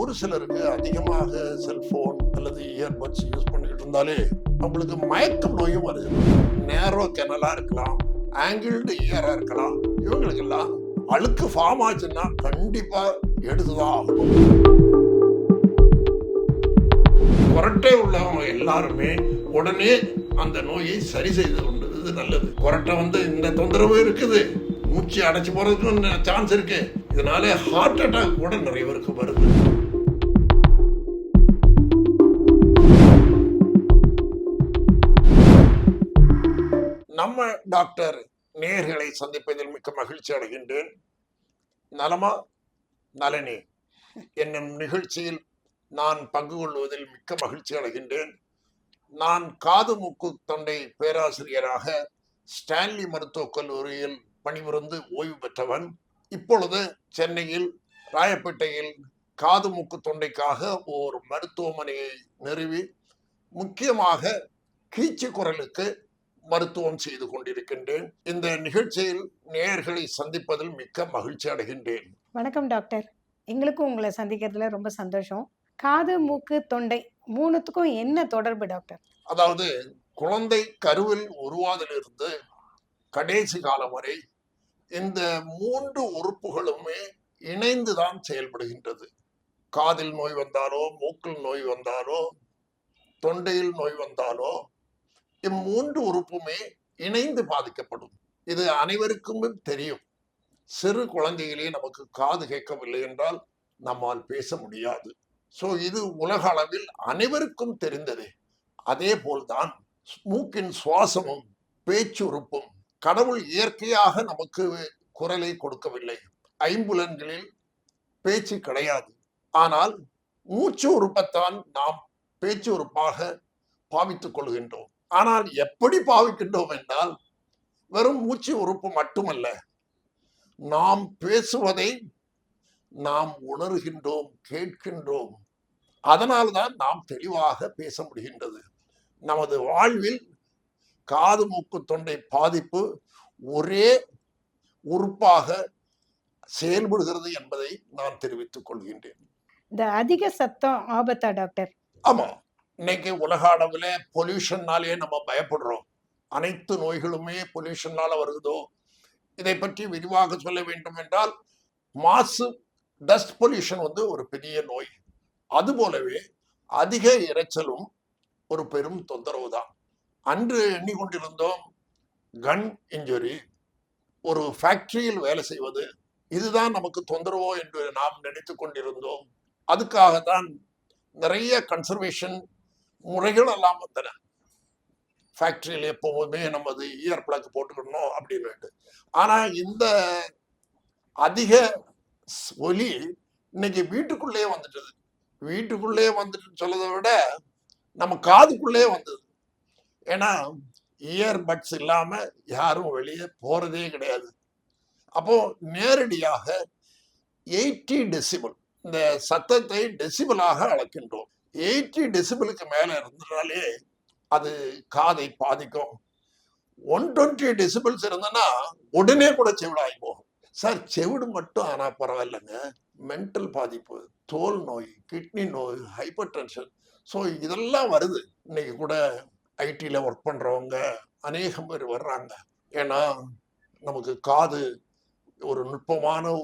ஒரு சிலருக்கு அதிகமாக செல்போன் அல்லது இயர்பட்ஸ் யூஸ் பண்ணிட்டு இருந்தாலே அவங்களுக்கு மயக்கம் நோயும் வருது. நேரோ கெனலா இருக்கலாம் ஆங்கிள்டு இயரா இருக்கலாம் இவங்களுக்கெல்லாம் அழுக்கு ஃபார்ம் ஆச்சுன்னா கண்டிப்பா எடுத்துதான் ஆகணும். கொரட்டை உள்ளவங்க எல்லாருமே உடனே அந்த நோயை சரி செய்து கொண்டது நல்லது. கொரட்டை வந்து இந்த தொந்தரவு இருக்குது. மூச்சு அடைச்சு போறதுக்கு சான்ஸ் இருக்கு. இதனாலே ஹார்ட் அட்டாக் கூட நிறைய பேருக்கு வருது. டாக்டர் நேர்களை சந்திப்பதில் மிக்க மகிழ்ச்சி அடைகின்றேன். நலமா? நலனே என்னும் நிகழ்ச்சியில் நான் பங்கு கொள்வதில் மிக்க மகிழ்ச்சி அடைகின்றேன். நான் காது மூக்கு தொண்டை பேராசிரியராக ஸ்டான்லி மருத்துவக் கல்லூரியில் பணிபுரிந்து ஓய்வு பெற்றவன். இப்பொழுது சென்னையில் ராயப்பேட்டையில் காது மூக்கு தொண்டைக்காக ஓர் மருத்துவமனையை நிறுவி முக்கியமாக கீச்சு குரலுக்கு மருத்துவம் செய்து கொண்டிருக்கின்றேன். இந்த நிகழ்ச்சியில் நேயர்களை சந்திப்பதில் மிக்க மகிழ்ச்சி அடைகின்றேன். வணக்கம் டாக்டர். எங்களுக்கும் உங்களை சந்திக்கிறதுல ரொம்ப சந்தோஷம். காது மூக்கு தொண்டை மூணுத்துக்கும் என்ன தொடர்பு டாக்டர்? அதாவது குழந்தை கருவில் உருவாதிலிருந்து கடைசி காலம் வரை இந்த மூன்று உறுப்புகளுமே இணைந்துதான் செயல்படுகின்றது. காதில் நோய் வந்தாலோ மூக்கில் நோய் வந்தாலோ தொண்டையில் நோய் வந்தாலோ இம்மூன்று உறுப்புமே இணைந்து பாதிக்கப்படும். இது அனைவருக்கும் தெரியும். சிறு குழந்தைகளே நமக்கு காது கேட்கவில்லை என்றால் நம்மால் பேச முடியாது. சோ இது உலக அளவில் அனைவருக்கும் தெரிந்ததே. அதே போல்தான் மூக்கின் சுவாசமும் பேச்சுறுப்பும் கடவுள் இயற்கையாக நமக்கு குரலை கொடுக்கவில்லை. ஐம்புலன்களில் பேச்சு கிடையாது. ஆனால் மூச்சு உறுப்பத்தான் நாம் பேச்சு உறுப்பாக பாவித்துக் கொள்கின்றோம். ஆனால் எப்படி பாவிக்கின்றோம் என்றால் வெறும் மூச்சு உறுப்பு மட்டுமல்ல. நாம் பேசுவதை நாம் உணர்கின்றோம் கேட்கின்றோம். அதனால்தான் நாம் தெளிவாக பேச முடிகின்றது. நமது வாழ்வில் காது மூக்கு தொண்டை பாதிப்பு ஒரே உறுப்பாக செயல்படுகிறது என்பதை நான் தெரிவித்துக் கொள்கின்றேன். இந்த அதிக சத்தம் ஆபத்தா டாக்டர்? ஆமா. இன்னைக்கு உலக அளவில் பொல்யூஷன்னாலே நம்ம பயப்படுறோம். அனைத்து நோய்களுமே பொல்யூஷனால வருதோ? இதை பற்றி விரிவாக சொல்ல வேண்டும் என்றால் மாசு டஸ்ட் பொல்யூஷன் வந்து ஒரு பெரிய நோய். அது போலவே அதிக இறைச்சலும் ஒரு பெரும் தொந்தரவு தான். அன்று எண்ணிக்கொண்டிருந்தோம் கன் இன்ஜுரி ஒரு ஃபேக்டரியில் வேலை செய்வது இதுதான் நமக்கு தொந்தரவோ என்று நாம் நினைத்து கொண்டிருந்தோம். அதுக்காக தான் நிறைய கன்சர்வேஷன் முறைகள் எல்லாம் வந்தன. ஃபேக்டரியில் எப்போவுமே நமது இயர் பிளக் போட்டுக்கணும் அப்படின்னு ஆனால் இந்த அதிக ஒலி இன்னைக்கு வீட்டுக்குள்ளேயே வந்துட்டது. வீட்டுக்குள்ளேயே வந்துட்டு சொல்லதை விட நம்ம காதுக்குள்ளேயே வந்தது. ஏன்னா இயர் பட்ஸ் இல்லாமல் யாரும் வெளியே போகிறதே கிடையாது. அப்போ நேரடியாக எயிட்டி டெசிபிள் இந்த சத்தத்தை டெசிபிளாக அளக்கின்றோம். எயிட்டி டெசிபிளுக்கு மேலே இருந்தனாலே அது காதை பாதிக்கும். ஒன் டுவெண்ட்டி டெசிபிள்ஸ் இருந்ததுன்னா உடனே கூட செவிடாகி போகும். சார் செவிடு மட்டும் ஆனால் பரவாயில்லைங்க. மென்டல் பாதிப்பு தோல் நோய் கிட்னி நோய் ஹைப்பர் டென்ஷன். ஸோ இதெல்லாம் வருது. இன்னைக்கு கூட ஐடியில் ஒர்க் பண்ணுறவங்க அநேகம் பேர் வர்றாங்க. ஏன்னா நமக்கு காது ஒரு நுட்பமான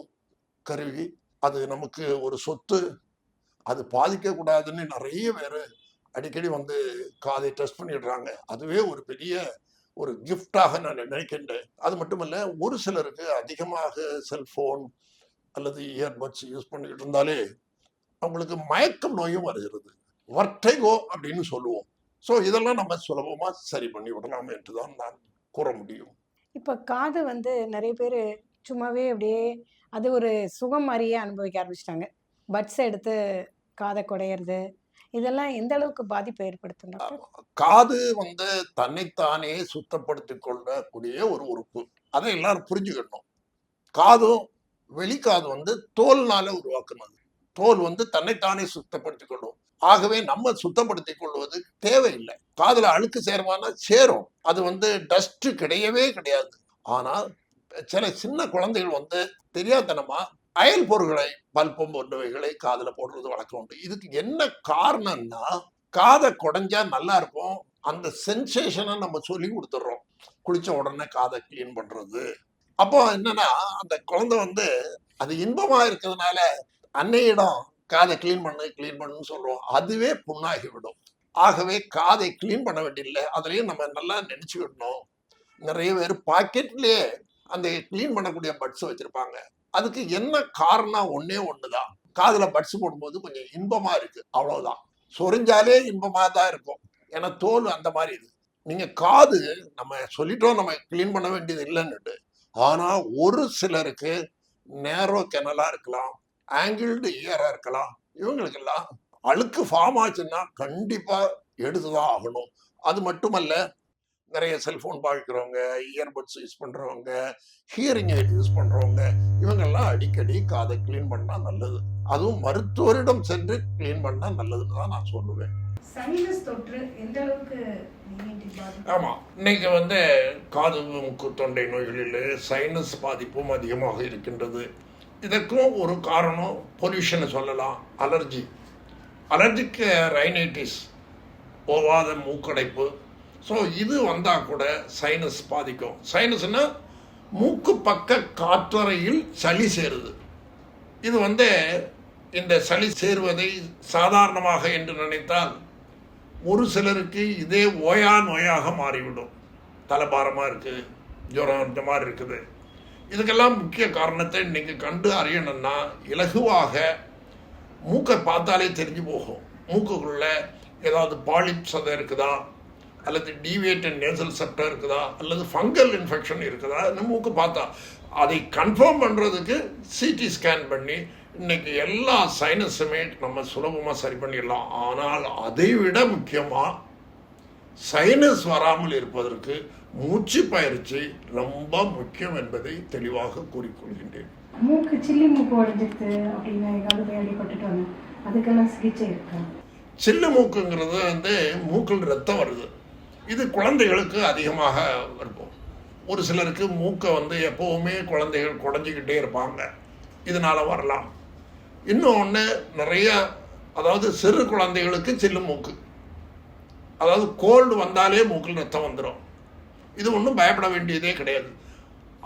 கருவி. அது நமக்கு ஒரு சொத்து. அது பாதிக்கக்கூடாதுன்னு நிறைய பேர் அடிக்கடி வந்து காதை டெஸ்ட் பண்ணிடுறாங்க. அதுவே ஒரு பெரிய ஒரு கிஃப்டாக நான் நினைக்கின்றேன். அது மட்டுமல்ல ஒரு சிலருக்கு அதிகமாக செல்ஃபோன் அல்லது இயர்பட்ஸ் யூஸ் பண்ணிக்கிட்டு இருந்தாலே அவங்களுக்கு மயக்கம் நோயும் வருகிறது. வர்டைகோ அப்படின்னு சொல்லுவோம். ஸோ இதெல்லாம் நம்ம சுலபமாக சரி பண்ணி விடலாம் என்று தான் நான் கூற முடியும். இப்போ காது வந்து நிறைய பேர் சும்மாவே அப்படியே அது ஒரு சுகம் மாதிரியே அனுபவிக்க ஆரம்பிச்சிட்டாங்க. பட்ஸ் எடுத்து காதை குடையிறது இதெல்லாம் எந்த அளவுக்கு பாதிப்பை ஏற்படுத்தும் காது வந்து தன்னைத்தானே சுத்தப்படுத்தி கொள்ளக்கூடிய ஒரு உறுப்பு. அதை எல்லாரும் புரிஞ்சுக்கணும். காதும் வெளிக்காது வந்து தோல்னால உருவாக்குனது. தோல் வந்து தன்னைத்தானே சுத்தப்படுத்தி கொள்ளும். ஆகவே நம்ம சுத்தப்படுத்தி கொள்வது தேவையில்லை. காதில் அழுக்கு சேருமானா சேரும். அது வந்து டஸ்ட் கிடையவே கிடையாது. ஆனால் சில சின்ன குழந்தைகள் வந்து தெரியாதனமா அயல் பொருட்களை பல்பம் போன்றவைகளை காதில் போடுறது வழக்கம் உண்டு. இதுக்கு என்ன காரணம்னா காதை குடைஞ்சா நல்லா இருக்கும். அந்த சென்சேஷனை நம்ம சொல்லி கொடுத்துட்றோம். குளிச்ச உடனே காதை க்ளீன் பண்றது. அப்போ என்னன்னா அந்த குழந்தை வந்து அது இன்பமா இருக்கிறதுனால அன்னையிடம் காதை க்ளீன் பண்ணு க்ளீன் பண்ணுன்னு சொல்றோம் அதுவே புண்ணாகி விடும். ஆகவே காதை க்ளீன் பண்ண வேண்டியதில்லை. அதுலயும் நம்ம நல்லா நினைச்சுக்கிடணும். நிறைய பேர் பாக்கெட்லயே அந்த க்ளீன் பண்ணக்கூடிய பட்ஸ் வச்சிருப்பாங்க. அதுக்கு என்ன காரணம்? ஒன்னே ஒண்ணுதான். காதுல பட்ஸ் போடும்போது கொஞ்சம் இன்பமா இருக்கு. அவ்வளவுதான். சொரிஞ்சாலே இன்பமா தான் இருக்கும். ஏன்னா தோல் அந்த மாதிரி இது. நீங்க காது நம்ம சொல்லிட்டோம் நம்ம க்ளீன் பண்ண வேண்டியது இல்லைன்னுட்டு. ஆனா ஒரு சிலருக்கு நேரோ கெனலா இருக்கலாம் ஆங்கிள்டு இயரா இருக்கலாம் இவங்களுக்கெல்லாம் அழுக்கு ஃபார்ம் ஆச்சுன்னா கண்டிப்பா எடுத்துதான் ஆகணும். அது மட்டுமல்ல நிறைய செல்போன் பாவிக்கிறவங்க இயர்பட்ஸ் யூஸ் பண்றவங்க ஹியரிங் எய்ட் யூஸ் பண்றவங்க இவங்கெல்லாம் அடிக்கடி காதை க்ளீன் பண்ணா நல்லது. அதுவும் மருத்துவரிடம் சென்று க்ளீன் பண்ணா நல்லதுன்னு தான் நான் சொல்லுவேன். சைனஸ் தொற்று எந்த அளவுக்கு நீண்டி பாதிக்கும் ஆமா. இன்னைக்கு வந்து காது மூக்கு தொண்டை நோய்களில் சைனஸ் பாதிப்பும் அதிகமாக இருக்கின்றது. இதற்கும் ஒரு காரணம் பொல்யூஷனை சொல்லலாம். அலர்ஜி அலர்ஜிக்கு ரைனைட்டிஸ் போவாத மூக்கடைப்பு ஸோ இது வந்தால் கூட சைனஸ் பாதிக்கும். சைனஸ்னால் மூக்கு பக்க காற்றறையில் சளி சேருது. இது வந்து இந்த சளி சேருவதை சாதாரணமாக என்று நினைத்தால் ஒரு சிலருக்கு இதே ஓயா நோயாக மாறிவிடும். தலைபாரமாக இருக்குது ஜுரம் இந்த மாதிரி இருக்குது. இதுக்கெல்லாம் முக்கிய காரணத்தை நீங்கள் கண்டு அறியணும்னா இலகுவாக மூக்கை பார்த்தாலே தெரிஞ்சு போகும். மூக்குக்குள்ளே ஏதாவது பாலிப் சதை இருக்குதா? அல்லது டீவியேட்டட் நேசல் செப்டர் இருக்குதா? அல்லது ஃபங்கல் இன்ஃபெக்ஷன் இருக்குதா? இந்த மூக்கு பார்த்தா. அதை கன்ஃபார்ம் பண்ணுறதுக்கு சிடி ஸ்கேன் பண்ணி இன்னைக்கு எல்லா சைனஸுமே நம்ம சுலபமாக சரி பண்ணிடலாம். ஆனால் அதை விட முக்கியமாக சைனஸ் வராமல் இருப்பதற்கு மூச்சு பயிற்சி ரொம்ப முக்கியம் என்பதை தெளிவாக கூறிக்கொள்கின்றேன். மூக்கு சில்லி மூக்கு உடஞ்சிருது அப்படின்னு ஏதாவது போய் அடிபட்டுட்டு வந்தேன். அதுக்கெல்லாம் சிகிச்சை இருக்கா? சில்லு மூக்குங்கிறது வந்து மூக்கில் ரத்தம் வருது. இது குழந்தைகளுக்கு அதிகமாக இருக்கும் ஒரு சிலருக்கு மூக்கை வந்து எப்போவுமே குழந்தைகள் குடஞ்சிக்கிட்டே இருப்பாங்க. இதனால் வரலாம். இன்னொன்று நிறைய அதாவது சிறு குழந்தைகளுக்கு சில்லு மூக்கு. அதாவது கோல்டு வந்தாலே மூக்கில் ரத்தம் வந்துடும் இது ஒன்றும் பயப்பட வேண்டியதே கிடையாது.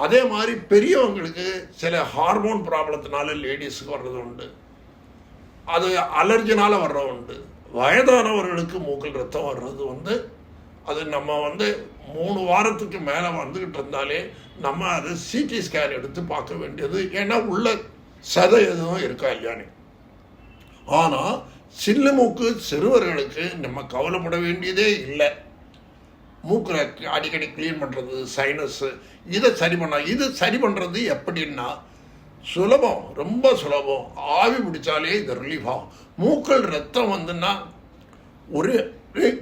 அதே மாதிரி பெரியவங்களுக்கு சில ஹார்மோன் ப்ராப்ளத்தினால லேடிஸுக்கு வர்றது உண்டு. அது அலர்ஜினால் வர்றது உண்டு. வயதானவர்களுக்கு மூக்கில் ரத்தம் வர்றது வந்து அது நம்ம வந்து மூணு வாரத்துக்கு மேலே வந்துக்கிட்டு இருந்தாலே நம்ம அதை சிடி ஸ்கேன் எடுத்து பார்க்க வேண்டியது. ஏன்னா உள்ள சதை எதுவும் இருக்கா இல்லையானே. ஆனால் சில்லு மூக்கு சிறுவர்களுக்கு நம்ம கவலைப்பட வேண்டியதே இல்லை. மூக்கில் அடிக்கடி க்ளீன் பண்ணுறது சைனஸு இதை சரி பண்ணால் இது சரி பண்ணுறது எப்படின்னா சுலபம் ரொம்ப சுலபம். ஆவி பிடிச்சாலே இது ரிலீஃப் ஆகும். மூக்கள் ரத்தம் வந்துன்னா ஒரு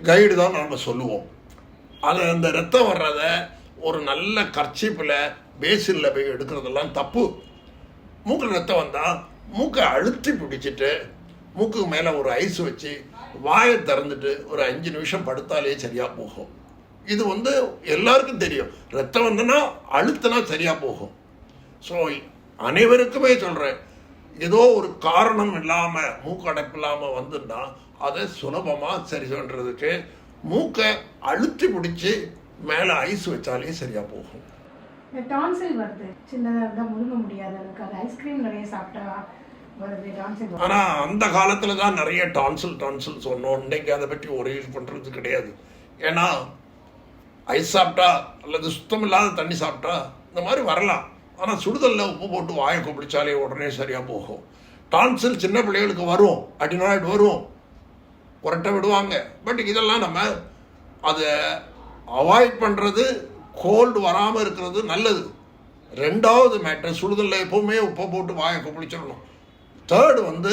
கைடு தான் நம்ம சொல்லுவோம். அது அந்த ரத்தம் வர்றத ஒரு நல்ல கர்ச்சீப்பில் பேசிலில் போய் எடுக்கிறதெல்லாம் தப்பு. மூக்கில் ரத்தம் வந்தால் மூக்கை அழுத்தி பிடிச்சிட்டு மூக்கு மேலே ஒரு ஐஸ் வச்சு வாயை திறந்துட்டு ஒரு அஞ்சு நிமிஷம் படுத்தாலே சரியாக போகும். இது வந்து எல்லாருக்கும் தெரியும். ரத்தம் வந்தனா அழுத்தினா சரியாக போகும். ஸோ அனைவருக்குமே சொல்கிறேன் ஏதோ ஒரு காரணம் இல்லாமல் மூக்கடைப்பு இல்லாமல் வந்துன்னா அதை சுலபமாக சரி பண்ணுறதுக்கு மூக்கை அழுத்தி பிடிச்சி மேலே ஐஸ் வச்சாலே சரியாக போகும். டான்சில் வருது. சின்னதாக இருந்தால் முழுங்க முடியாத. அளவுக்கு அது ஐஸ்கிரீம் நிறைய சாப்பிட்டா வருது டான்சில் வருது. ஆனால் அந்த காலத்தில் தான் நிறைய டான்சில் டான்சில் சொன்னோம். இன்னைக்கு அதை பற்றி ஒரு யூஸ் பண்ணுறது கிடையாது. ஏன்னா ஐஸ் சாப்பிட்டா அல்லது சுத்தம் இல்லாத தண்ணி சாப்பிட்டா இந்த மாதிரி வரலாம். ஆனால் சுடுதல்ல உப்பு போட்டு வாயை கொப்பிடிச்சாலே உடனே சரியாக போகும். டான்சில் சின்ன பிள்ளைகளுக்கு வரும். அடிநாய்டு வரும். புரட்ட விடுவாங்க. பட் இதெல்லாம் நம்ம அதை அவாய்ட் பண்ணுறது கோல்டு வராமல் இருக்கிறது நல்லது. ரெண்டாவது மேட்டர் சுடுதல்ல எப்பவுமே உப்பை போட்டு வாயை கொப்பளிச்சிடணும் தேர்டு வந்து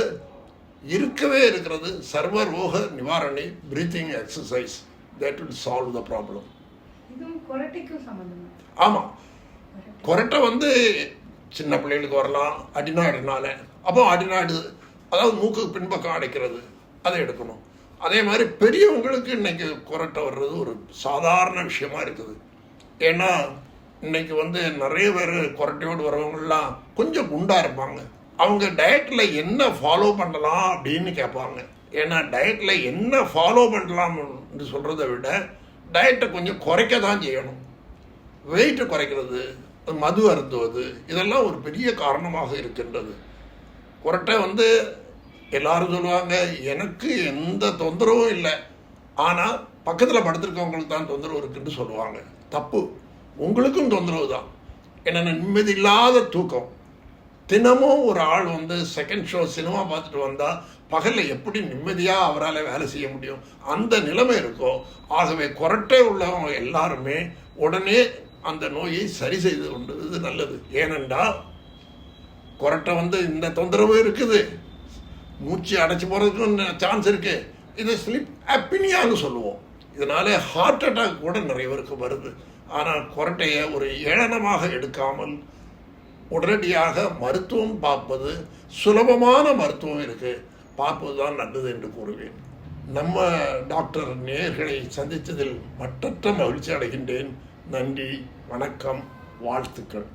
இருக்கவே இருக்கிறது சர்வ ரோக நிவாரணி breathing exercise that will solve the problem ஆமாம் கொரட்டை வந்து சின்ன பிள்ளைகளுக்கு வரலாம் அடிநாடுனால அப்போ அடிநாடு அதாவது மூக்கு பின்பக்கம் அடைக்கிறது அதை எடுக்கணும். அதே மாதிரி பெரியவங்களுக்கு இன்னைக்கு கொரட்டை வர்றது ஒரு சாதாரண விஷயமா இருக்குது. ஏன்னா இன்னைக்கு வந்து நிறைய பேர் கொரட்டையோடு வரவங்கள்லாம் கொஞ்சம் குண்டாக இருப்பாங்க. அவங்க டயட்டில் என்ன ஃபாலோ பண்ணலாம் அப்படின்னு கேட்பாங்க. ஏன்னா டயட்டில் என்ன ஃபாலோ பண்ணலாம்னு சொல்கிறத விட டயட்டை கொஞ்சம் குறைக்க தான் செய்யணும். வெயிட்டை குறைக்கிறது மது அருந்துவது இதெல்லாம் ஒரு பெரிய காரணமாக இருக்கின்றது. குரட்டை வந்து எல்லாரும் சொல்லுவாங்க எனக்கு எந்த தொந்தரவும் இல்லை. ஆனால் பக்கத்தில் படுத்திருக்கவங்களுக்கு தான் தொந்தரவு இருக்குன்னு சொல்லுவாங்க. தப்பு. உங்களுக்கும் தொந்தரவு தான். என்னென்ன நிம்மதி இல்லாத தூக்கம். தினமும் ஒரு ஆள் வந்து செகண்ட் ஷோ சினிமா பார்த்துட்டு வந்தால் பகலில் எப்படி நிம்மதியாக அவரால் வேலை செய்ய முடியும்? அந்த நிலைமை இருக்கோ ஆகவே குரட்டை உள்ளவங்க எல்லாருமே உடனே அந்த நோயை சரி செய்து கொண்டது நல்லது. ஏனென்றால் குரட்டை வந்து இந்த தொந்தரவு இருக்குது. மூச்சு அடைச்சி போகிறதுக்கும் சான்ஸ் இருக்குது இது ஸ்லிப் அப்பினியான்னு சொல்லுவோம். இதனால ஹார்ட் அட்டாக் கூட நிறைய பேருக்கு வருது. ஆனால் குரட்டையை ஒரு ஏளனமாக எடுக்காமல் உடனடியாக மருத்துவம் பார்ப்பது சுலபமான மருத்துவம் இருக்குது பார்ப்பது தான் நல்லது என்று கூறுவேன். நம்ம டாக்டர் நேர்களை சந்தித்ததில் மற்றற்ற மகிழ்ச்சி அடைகின்றேன். நன்றி வணக்கம் வாழ்த்துக்கள்.